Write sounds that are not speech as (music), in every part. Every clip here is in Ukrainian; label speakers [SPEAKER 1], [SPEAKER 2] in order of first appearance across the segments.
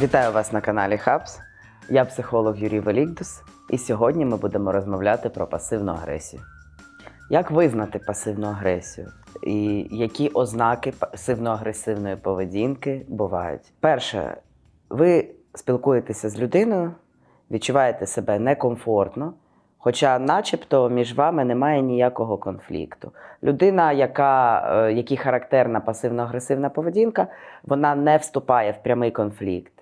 [SPEAKER 1] Вітаю вас на каналі Хабс. Я психолог Юрій Велікдус, і сьогодні ми будемо розмовляти про пасивну агресію. Як визнати пасивну агресію? І які ознаки пасивно-агресивної поведінки бувають? Перше, ви спілкуєтеся з людиною, відчуваєте себе некомфортно, хоча, начебто, між вами немає ніякого конфлікту. Людина, яка, е, якій характерна пасивно-агресивна поведінка, вона не вступає в прямий конфлікт.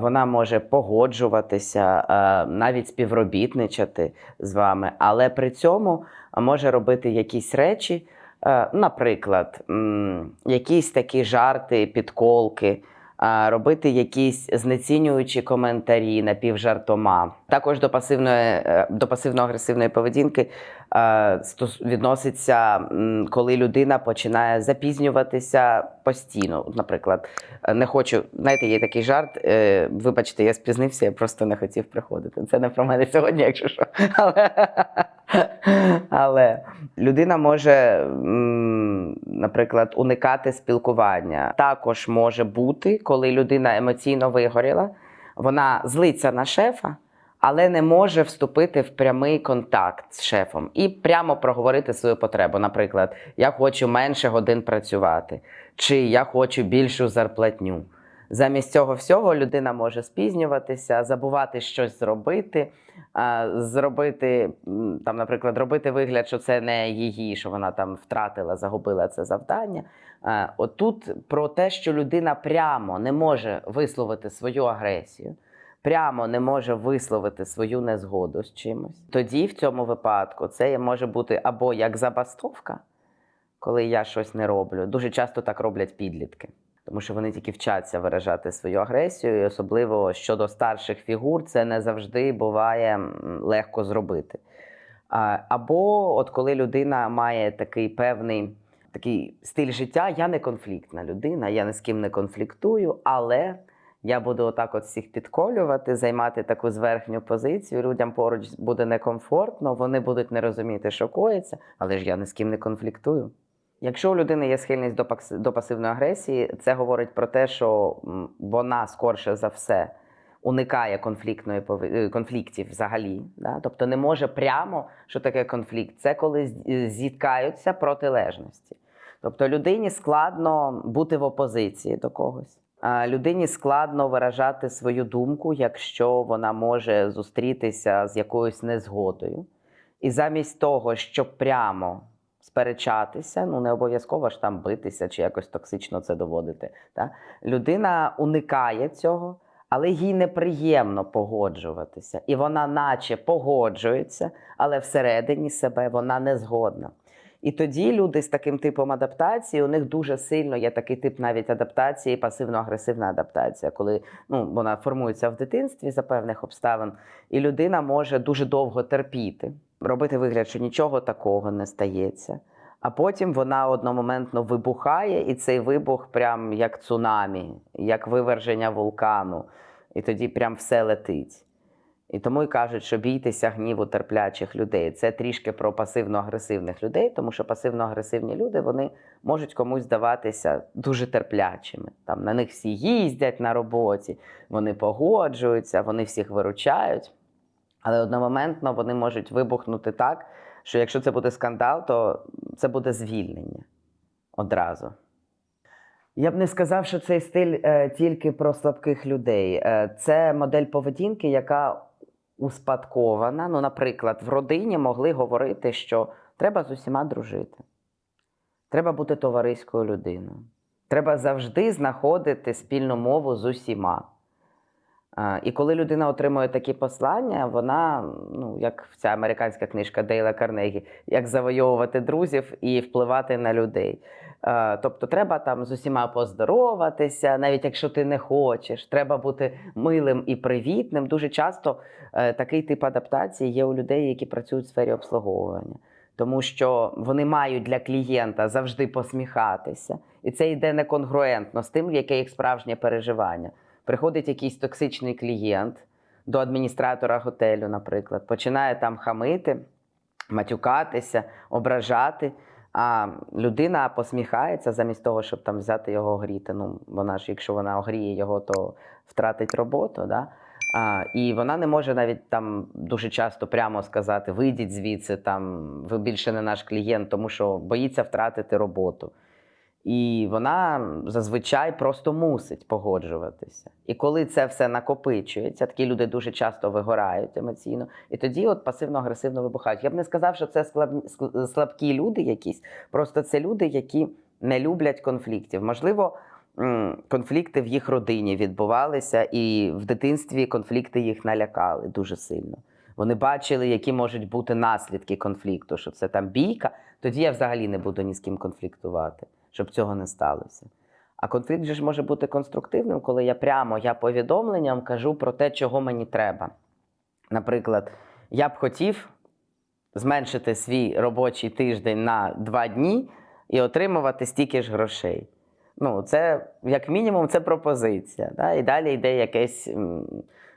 [SPEAKER 1] Вона може погоджуватися, навіть співробітничати з вами, але при цьому може робити якісь речі, наприклад, якісь такі жарти, підколки, робити якісь знецінюючі коментарі напівжартома. Також до пасивної е, до пасивно-агресивної поведінки відноситься, коли людина починає запізнюватися постійно. Наприклад, е, не хочу, знаєте, є такий жарт. е, Вибачте, я спізнився, я просто не хотів приходити. Це не про мене сьогодні, якщо що. (laughs) Але, але людина може, наприклад, уникати спілкування. Також може бути, коли людина емоційно вигоріла, вона злиться на шефа. Але не може вступити в прямий контакт з шефом і прямо проговорити свою потребу. Наприклад, я хочу менше годин працювати, чи я хочу більшу зарплатню. Замість цього всього людина може спізнюватися, забувати щось зробити, зробити там, наприклад, робити вигляд, що це не її, що вона там втратила, загубила це завдання. Отут про те, що людина прямо не може висловити свою агресію, прямо не може висловити свою незгоду з чимось. Тоді в цьому випадку це може бути або як забастовка, коли я щось не роблю. Дуже часто так роблять підлітки. Тому що вони тільки вчаться виражати свою агресію, і особливо щодо старших фігур, це не завжди буває легко зробити. Або от коли людина має такий певний такий стиль життя, я не конфліктна людина, я ні з ким не конфліктую, але я буду отак от всіх підколювати, займати таку зверхню позицію. Людям поруч буде некомфортно, вони будуть не розуміти, що коїться, але ж я ні з ким не конфліктую. Якщо у людини є схильність до, до пасивної агресії, це говорить про те, що вона скорше за все уникає конфліктної е, конфліктів взагалі. Да? Тобто не може прямо, що таке конфлікт. Це коли е, зіткаються протилежності. Тобто людині складно бути в опозиції до когось. Людині складно виражати свою думку, якщо вона може зустрітися з якоюсь незгодою. І замість того, щоб прямо сперечатися, ну не обов'язково ж там битися чи якось токсично це доводити. Та? Людина уникає цього, але їй неприємно погоджуватися. І вона, наче погоджується, але всередині себе вона не згодна. І тоді люди з таким типом адаптації, у них дуже сильно є такий тип навіть адаптації, пасивно-агресивна адаптація, коли ну, вона формується в дитинстві за певних обставин, і людина може дуже довго терпіти, робити вигляд, що нічого такого не стається. А потім вона одномоментно вибухає, і цей вибух прям як цунамі, як виверження вулкану. І тоді прям все летить. І тому й кажуть, що бійтеся гніву терплячих людей. Це трішки про пасивно-агресивних людей, тому що пасивно-агресивні люди вони можуть комусь здаватися дуже терплячими. Там на них всі їздять на роботі, вони погоджуються, вони всіх виручають. Але одномоментно вони можуть вибухнути так, що якщо це буде скандал, то це буде звільнення одразу. Я б не сказав, що цей стиль е, тільки про слабких людей. Е, це модель поведінки, яка успадкована. Ну, наприклад, в родині могли говорити, що треба з усіма дружити, треба бути товариською людиною, треба завжди знаходити спільну мову з усіма. І коли людина отримує такі послання, вона, ну як ця американська книжка Дейла Карнегі, як завойовувати друзів і впливати на людей. Тобто треба там з усіма поздороватися, навіть якщо ти не хочеш, треба бути милим і привітним. Дуже часто е, такий тип адаптації є у людей, які працюють в сфері обслуговування. Тому що вони мають для клієнта завжди посміхатися, і це йде неконгруентно з тим, яке їх справжнє переживання. Приходить якийсь токсичний клієнт до адміністратора готелю, наприклад, починає там хамити, матюкатися, ображати. А людина посміхається замість того, щоб там взяти його гріти. Ну, вона ж, якщо вона огріє його, то втратить роботу. Да? А, і вона не може навіть там дуже часто прямо сказати: вийдіть звідси, там ви більше не наш клієнт, тому що боїться втратити роботу. І вона зазвичай просто мусить погоджуватися. І коли це все накопичується, такі люди дуже часто вигорають емоційно, і тоді от пасивно-агресивно вибухають. Я б не сказав, що це слаб... слабкі люди якісь, просто це люди, які не люблять конфліктів. Можливо, конфлікти в їх родині відбувалися, і в дитинстві конфлікти їх налякали дуже сильно. Вони бачили, які можуть бути наслідки конфлікту, що це там бійка, тоді я взагалі не буду ні з ким конфліктувати, щоб цього не сталося. А конфлікт же ж може бути конструктивним, коли я прямо я повідомленням кажу про те, чого мені треба. Наприклад, я б хотів зменшити свій робочий тиждень на два дні і отримувати стільки ж грошей. Ну, це, як мінімум, це пропозиція. Да? І далі йде якийсь м,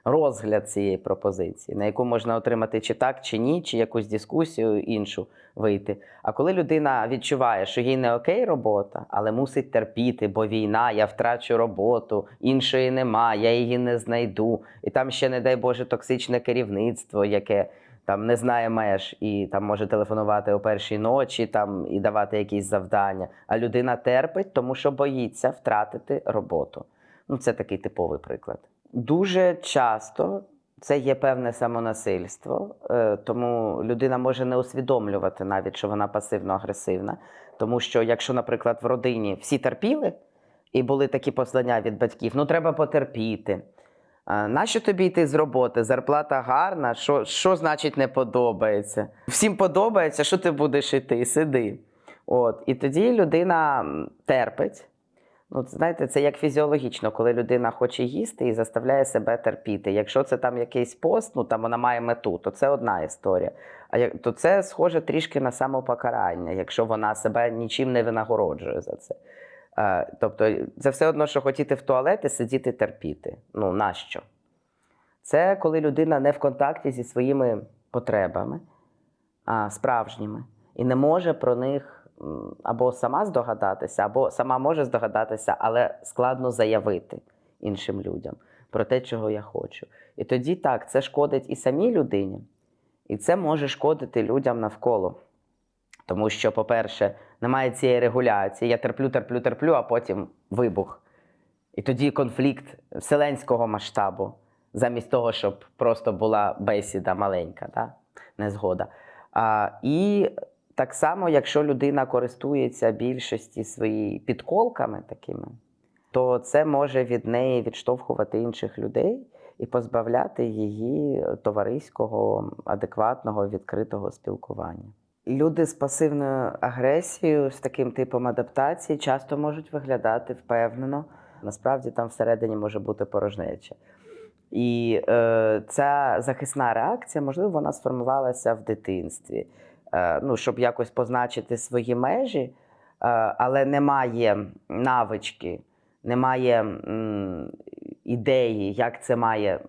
[SPEAKER 1] розгляд цієї пропозиції, на яку можна отримати чи так, чи ні, чи якусь дискусію іншу вийти. А коли людина відчуває, що їй не окей робота, але мусить терпіти, бо війна, я втрачу роботу, іншої нема, я її не знайду. І там ще, не дай Боже, токсичне керівництво, яке там не знає меж і там може телефонувати о першій ночі там, і давати якісь завдання. А людина терпить, тому що боїться втратити роботу. Ну, це такий типовий приклад. Дуже часто це є певне самонасильство, е, тому людина може не усвідомлювати навіть, що вона пасивно-агресивна. Тому що, якщо, наприклад, в родині всі терпіли і були такі послання від батьків, ну треба потерпіти. Нащо тобі йти з роботи? Зарплата гарна. Що, що значить не подобається? Всім подобається, що ти будеш йти, сиди. От. І тоді людина терпить. Ну, знаєте, це як фізіологічно, коли людина хоче їсти і заставляє себе терпіти. Якщо це там якийсь пост, ну там вона має мету, то це одна історія. А як то це схоже трішки на самопокарання, якщо вона себе нічим не винагороджує за це. Е, тобто, це все одно, що хотіти в туалет і сидіти терпіти. Ну, нащо? Це коли людина не в контакті зі своїми потребами, а справжніми, і не може про них або сама здогадатися, або сама може здогадатися, але складно заявити іншим людям про те, чого я хочу. І тоді так, це шкодить і самій людині, і це може шкодити людям навколо. Тому що, по-перше, немає цієї регуляції. Я терплю, терплю, терплю, а потім вибух. І тоді конфлікт вселенського масштабу, замість того, щоб просто була бесіда маленька, да? незгода. А, і так само, якщо людина користується більшості своїми підколками такими, то це може від неї відштовхувати інших людей і позбавляти її товариського, адекватного, відкритого спілкування. Люди з пасивною агресією, з таким типом адаптації, часто можуть виглядати впевнено. Насправді там всередині може бути порожнеча. І е, ця захисна реакція, можливо, вона сформувалася в дитинстві, ну, щоб якось позначити свої межі, е, але немає навички, немає ідеї, як це має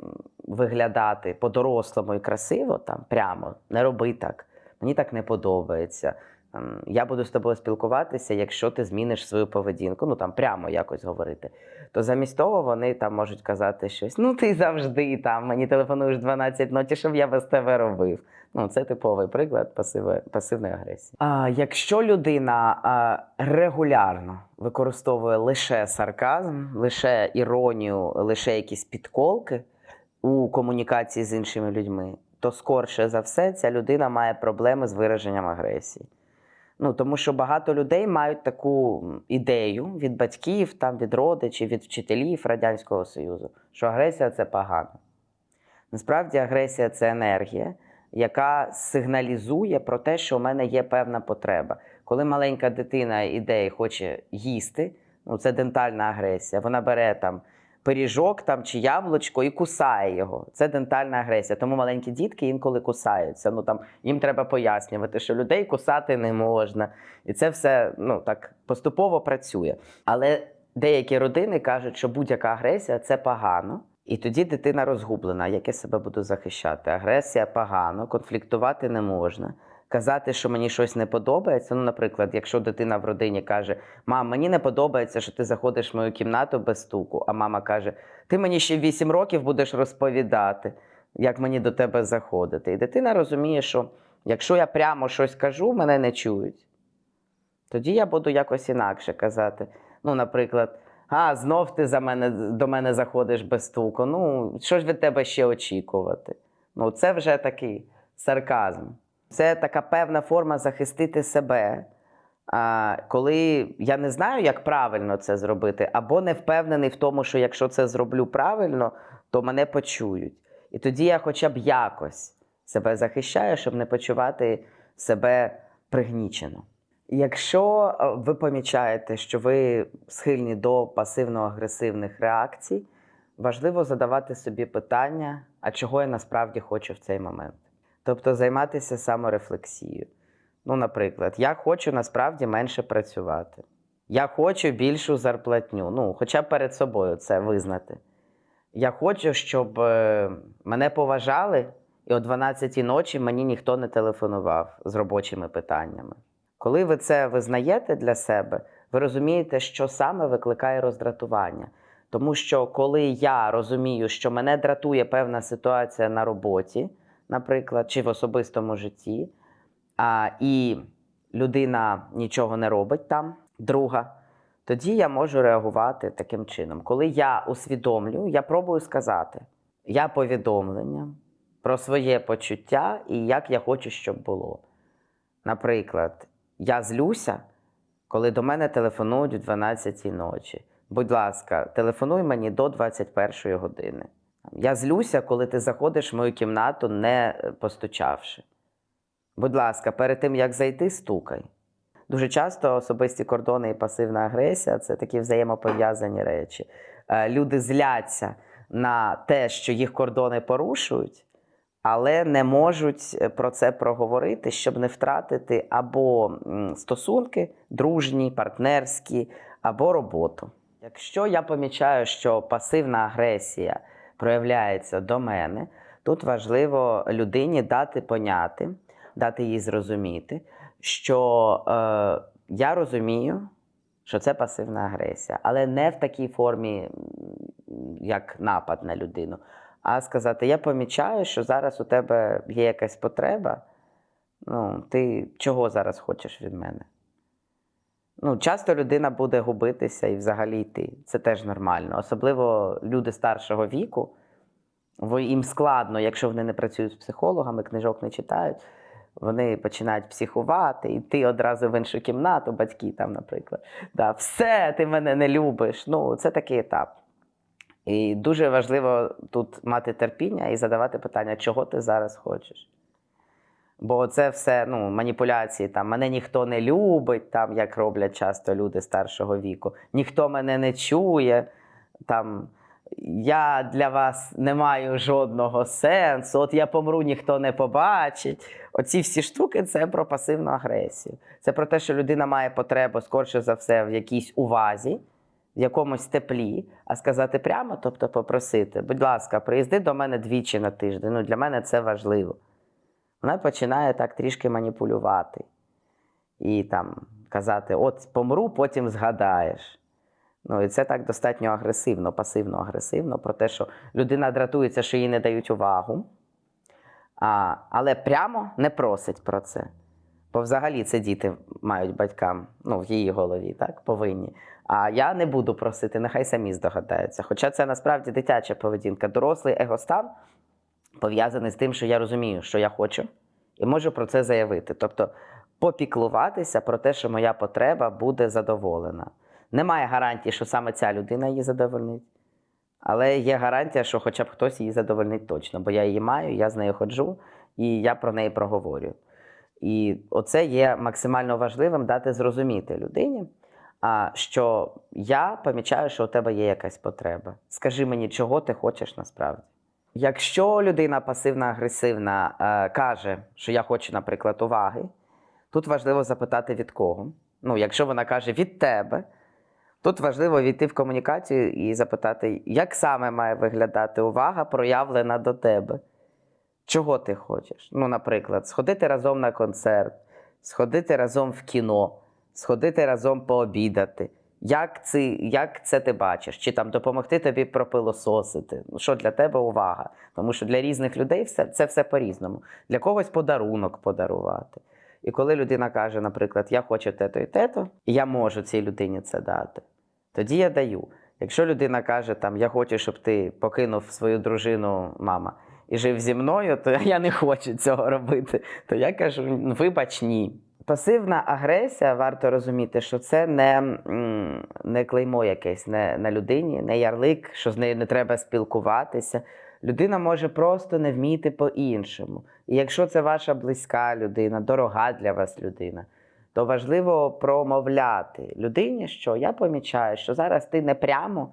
[SPEAKER 1] виглядати по-дорослому і красиво, там прямо не роби так. Мені так не подобається. Ем, Я буду з тобою спілкуватися, якщо ти зміниш свою поведінку, ну там прямо якось говорити. То замість того вони там можуть казати щось: ну ти завжди там мені телефонуєш 12 ночі, щоб я без тебе робив. Ну, це типовий приклад пасиви, пасивної агресії. А, якщо людина а, регулярно використовує лише сарказм, лише іронію, лише якісь підколки у комунікації з іншими людьми, то скорше за все ця людина має проблеми з вираженням агресії. Ну, тому що багато людей мають таку ідею від батьків, там, від родичів, від вчителів Радянського Союзу, що агресія це погано. Насправді агресія це енергія, яка сигналізує про те, що у мене є певна потреба. Коли маленька дитина іде і хоче їсти, ну це дентальна агресія, вона бере там пиріжок там, чи яблучко і кусає його. Це дентальна агресія. Тому маленькі дітки інколи кусаються. Ну там їм треба пояснювати, що людей кусати не можна. І це все ну так поступово працює. Але деякі родини кажуть, що будь-яка агресія це погано. І тоді дитина розгублена, як я себе буду захищати. Агресія погано, конфліктувати не можна. Казати, що мені щось не подобається. Ну, наприклад, якщо дитина в родині каже: Мам, мені не подобається, що ти заходиш в мою кімнату без стуку. А мама каже: Ти мені ще 8 років будеш розповідати, як мені до тебе заходити. І дитина розуміє, що якщо я прямо щось кажу, мене не чують. Тоді я буду якось інакше казати. Ну, наприклад, а, знов ти за мене, до мене заходиш без стуку. Ну, що ж від тебе ще очікувати? Ну, це вже такий сарказм. Це така певна форма захистити себе. А, коли я не знаю, як правильно це зробити, або не впевнений в тому, що якщо це зроблю правильно, то мене почують. І тоді я хоча б якось себе захищаю, щоб не почувати себе пригнічено. Якщо е, ви помічаєте, що ви схильні до пасивно-агресивних реакцій, важливо задавати собі питання, а чого я насправді хочу в цей момент. Тобто займатися саморефлексією. Ну, наприклад, я хочу насправді менше працювати. Я хочу більшу зарплатню. Ну, хоча б перед собою це визнати. Я хочу, щоб е, мене поважали, і о 12-й ночі мені ніхто не телефонував з робочими питаннями. Коли ви це визнаєте для себе, ви розумієте, що саме викликає роздратування. Тому що коли я розумію, що мене дратує певна ситуація на роботі, наприклад, чи в особистому житті, а, і людина нічого не робить там, друга, тоді я можу реагувати таким чином. Коли я усвідомлюю, я пробую сказати: я повідомлення про своє почуття і як я хочу, щоб було. Наприклад, я злюся, коли до мене телефонують о 12 ночі. Будь ласка, телефонуй мені до 21 години. Я злюся, коли ти заходиш в мою кімнату, не е, постучавши. Будь ласка, перед тим як зайти, стукай. Дуже часто особисті кордони і пасивна агресія це такі взаємопов'язані речі. Е, Люди зляться на те, що їх кордони порушують, але не можуть е, про це проговорити, щоб не втратити або стосунки дружні, партнерські, або роботу. Якщо я помічаю, що пасивна агресія проявляється до мене, тут важливо людині дати поняти, дати їй зрозуміти, що е, я розумію, що це пасивна агресія, але не в такій формі, як напад на людину, а сказати: я помічаю, що зараз у тебе є якась потреба. Ну, ти чого зараз хочеш від мене? Ну, часто людина буде губитися і взагалі йти. Це теж нормально. Особливо люди старшого віку. Ви- Їм складно, якщо вони не працюють з психологами, книжок не читають, вони починають психувати, йти одразу в іншу кімнату, батьки там, наприклад. Да, все, ти мене не любиш. Ну, це такий етап. І дуже важливо тут мати терпіння і задавати питання, чого ти зараз хочеш. Бо це все ну, маніпуляції. Там мене ніхто не любить, там як роблять часто люди старшого віку. Ніхто мене не чує. Там я для вас не маю жодного сенсу. От я помру, ніхто не побачить. Оці всі штуки це про пасивну агресію. Це про те, що людина має потребу, скорше за все, в якійсь увазі, в якомусь теплі, а сказати прямо, тобто попросити, будь ласка, приїзди до мене двічі на тиждень. Ну, для мене це важливо вона починає так трішки маніпулювати. І там казати: от помру, потім згадаєш. Ну, і це так достатньо агресивно, пасивно-агресивно, про те, що людина дратується, що їй не дають увагу, а, але прямо не просить про це. Бо взагалі це діти мають батькам, ну, в її голові, так, повинні. А я не буду просити, нехай самі здогадаються. Хоча це насправді дитяча поведінка. Дорослий егостан пов'язаний з тим, що я розумію, що я хочу, і можу про це заявити. Тобто попіклуватися про те, що моя потреба буде задоволена. Немає гарантії, що саме ця людина її задовольнить. Але є гарантія, що хоча б хтось її задовольнить точно, бо я її маю, я з нею ходжу і я про неї проговорю. І оце є максимально важливим дати зрозуміти людині, що я помічаю, що у тебе є якась потреба. Скажи мені, чого ти хочеш насправді. Якщо людина пасивна-агресивна е, каже, що я хочу, наприклад, уваги, тут важливо запитати від кого. Ну, якщо вона каже від тебе, тут важливо війти в комунікацію і запитати, як саме має виглядати увага, проявлена до тебе. Чого ти хочеш? Ну, наприклад, сходити разом на концерт, сходити разом в кіно, сходити разом пообідати. Як це, як це ти бачиш? Чи там допомогти тобі пропилососити? Ну, що для тебе увага? Тому що для різних людей все, це все по-різному. Для когось подарунок подарувати. І коли людина каже, наприклад, я хочу те-то і те-то, і я можу цій людині це дати, тоді я даю. Якщо людина каже, там, я хочу, щоб ти покинув свою дружину, мама, і жив зі мною, то (laughs) я не хочу цього робити. То я кажу, «Ну, вибач, ні. Пасивна агресія, варто розуміти, що це не, не клеймо якесь не, на людині, не ярлик, що з нею не треба спілкуватися. Людина може просто не вміти по-іншому. І якщо це ваша близька людина, дорога для вас людина, то важливо промовляти людині, що я помічаю, що зараз ти не прямо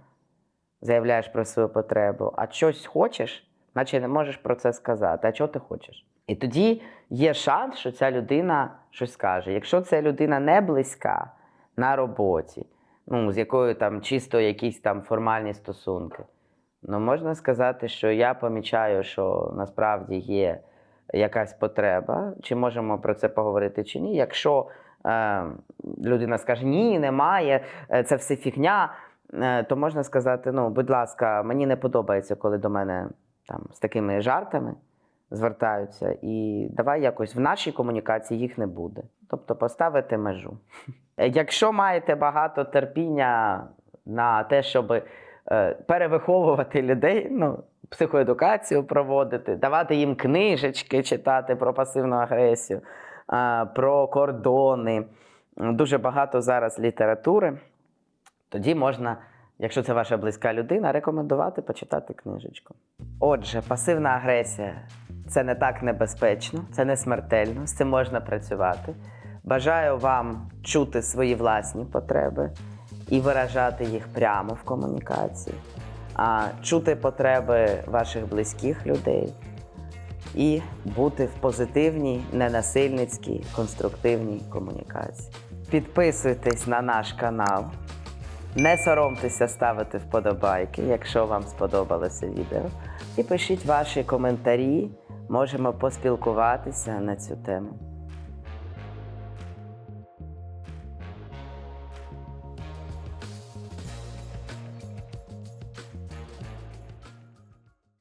[SPEAKER 1] заявляєш про свою потребу, а щось хочеш, наче не можеш про це сказати. А що ти хочеш? І тоді є шанс, що ця людина щось скаже. Якщо ця людина не близька на роботі, ну, з якою там чисто якісь там формальні стосунки, ну можна сказати, що я помічаю, що насправді є якась потреба, чи можемо про це поговорити чи ні. Якщо е, людина скаже ні, немає, е, це все фігня, е, то можна сказати: ну, будь ласка, мені не подобається, коли до мене там з такими жартами звертаються, і давай якось в нашій комунікації їх не буде. Тобто поставити межу. (laughs) Якщо маєте багато терпіння на те, щоб е, перевиховувати людей, ну, психоедукацію проводити, давати їм книжечки читати про пасивну агресію, про кордони. Дуже багато зараз літератури. Тоді можна, якщо це ваша близька людина, рекомендувати почитати книжечку. Отже, пасивна агресія це не так небезпечно, це не смертельно, з цим можна працювати. Бажаю вам чути свої власні потреби і виражати їх прямо в комунікації, а чути потреби ваших близьких людей і бути в позитивній, ненасильницькій, конструктивній комунікації. Підписуйтесь на наш канал. Не соромтеся ставити вподобайки, якщо вам сподобалося відео. І пишіть ваші коментарі, можемо поспілкуватися на цю тему.